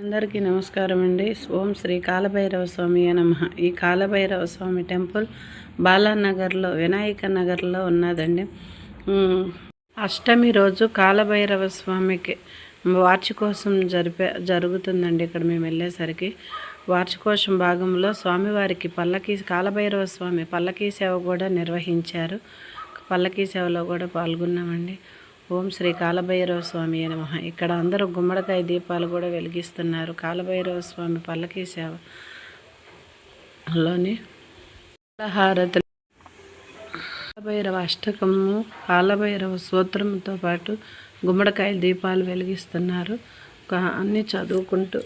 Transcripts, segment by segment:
అందరికీ నమస్కారం అండి. ఓం శ్రీ కాలభైరవ స్వామి నమ. ఈ కాలభైరవ స్వామి టెంపుల్ బాలానగర్లో వినాయక నగర్లో ఉన్నదండి. అష్టమి రోజు కాలభైరవ స్వామికి వార్షికోసం జరిపే జరుగుతుందండి ఇక్కడ మేము వెళ్ళేసరికి. వార్షికోశం భాగంలో స్వామివారికి పల్లకి కాలభైరవ స్వామి పల్లకీ సేవ కూడా నిర్వహించారు. పల్లకీ సేవలో కూడా పాల్గొన్నామండి. ఓం శ్రీ కాలభైరవ స్వామి నమ. ఇక్కడ అందరూ గుమ్మడికాయ దీపాలు కూడా వెలిగిస్తున్నారు. కాలభైరవ స్వామి పల్లకీ సేవలోని హారతులు కాలభైరవ అష్టకము కాలభైరవ సూత్రంతో పాటు గుమ్మడికాయ దీపాలు వెలిగిస్తున్నారు. అన్నీ చదువుకుంటూ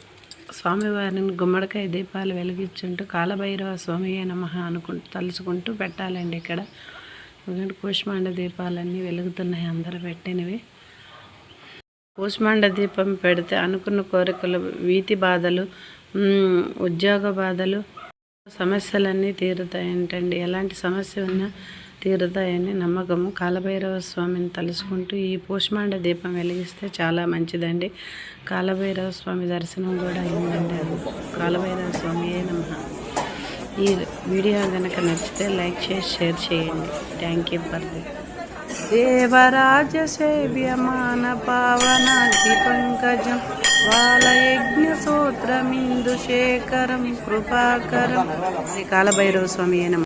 స్వామివారిని గుమ్మడికాయ దీపాలు వెలిగించుంటూ కాలభైరవ స్వామి నమ అనుకుంటూ తలుచుకుంటూ పెట్టాలండి ఇక్కడ. ఎందుకంటే కూష్మాండ దీపాలన్నీ వెలుగుతున్నాయి అందరు పెట్టినవి. కూష్మాండ దీపం పెడితే అనుకున్న కోరికలు వీతి బాధలు ఉద్యోగ బాధలు సమస్యలన్నీ తీరుతాయంటండి ఎలాంటి సమస్య ఉన్నా తీరుతాయని నమ్మకము. కాలభైరవ స్వామిని తలుచుకుంటూ ఈ పోష్మాండ దీపం వెలిగిస్తే చాలా మంచిదండి. కాలభైరవ స్వామి దర్శనం కూడా అయిందండి అది. కాలభైరవ స్వామి నమ. ఈ వీడియో కనుక నచ్చితే లైక్ చేసి షేర్ చేయండి. థ్యాంక్ యూ ఫర్ దేవరాజ సేవ్యమాన పావనాగ్ని పంకజం బాలయజ్ఞ సూత్రమిందు శేఖరం కృపాకరం. శ్రీ కాలభైరవ స్వామి అయిన